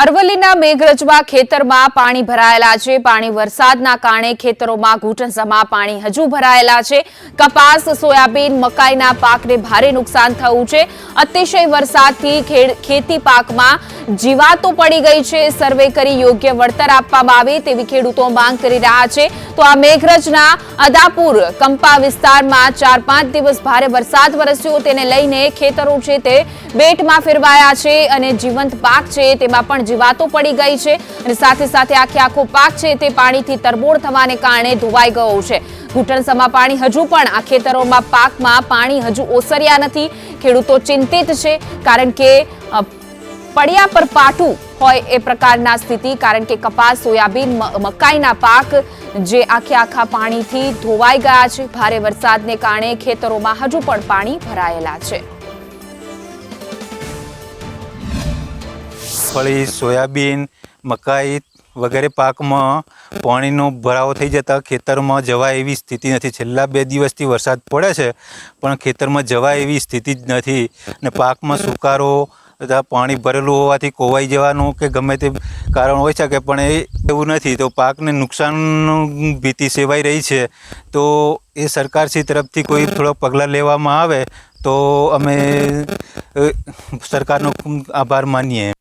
અરવલ્લીના મેઘરજમાં ખેતરમાં પાણી ભરાયેલા છે. પાણી વરસાદના કારણે ખેતરોમાં ઘૂંટણસમાં પાણી હજુ ભરાયેલા છે. કપાસ, સોયાબીન, મકાઈના પાકને ભારે નુકસાન થયું છે. અતિશય વરસાદથી ખેતી પાકમાં જીવાતો પડી ગઈ છે. સર્વે કરી યોગ્ય વળતર આપવામાં આવે તેવી ખેડૂતો માંગ કરી રહ્યા છે. તો આ મેઘરજના અદાપુર, કંપા વિસ્તારમાં ચાર પાંચ દિવસ ભારે વરસાદ વરસ્યો. તેને લઈને ખેતરો છે તે બેટમાં ફેરવાયા છે અને જીવંત પાક છે. તેમાં પણ જીવાતો પડી ગઈ છે અને સાથે સાથે આખે આખો પાક છે તે પાણીથી તરબોળ થવાને કારણે ધોવાઈ ગયો છે. ઘૂંટણસમાં પાણી હજુ પણ આ ખેતરોમાં પાકમાં પાણી હજુ ઓસર્યા નથી. ખેડૂતો ચિંતિત છે કારણ કે પડ્યા પર પાટું હોય એ પ્રકારના સ્થિતિ, કારણ કે કપાસ, સોયાબીન મકાઈના પાક જે આખે આખા પાણીથી ધોવાઈ ગયા છે. ભારે વરસાદને કારણે ખેતરોમાં હજુ પણ પાણી ભરાયેલા છે. મગફળી સોયાબીન, મકાઈ વગેરે પાકમાં પાણીનો ભરાવો થઈ જતા ખેતરમાં જવાય એવી સ્થિતિ નથી. છેલ્લા બે દિવસથી વરસાદ પડે છે, પણ ખેતરમાં જવાય એવી સ્થિતિ જ નથી. ને પાકમાં સુકારો તથા પાણી ભરેલું હોવાથી કોવાઈ જવાનું કે ગમે તે કારણ હોઈ શકે, પણ એ એવું નથી. તો પાકને નુકસાનનું ભીતિ સેવાઈ રહી છે. તો એ સરકારશ્રી તરફથી કોઈ થોડો પગલાં લેવામાં આવે તો અમે સરકારનો આભાર માનીએ.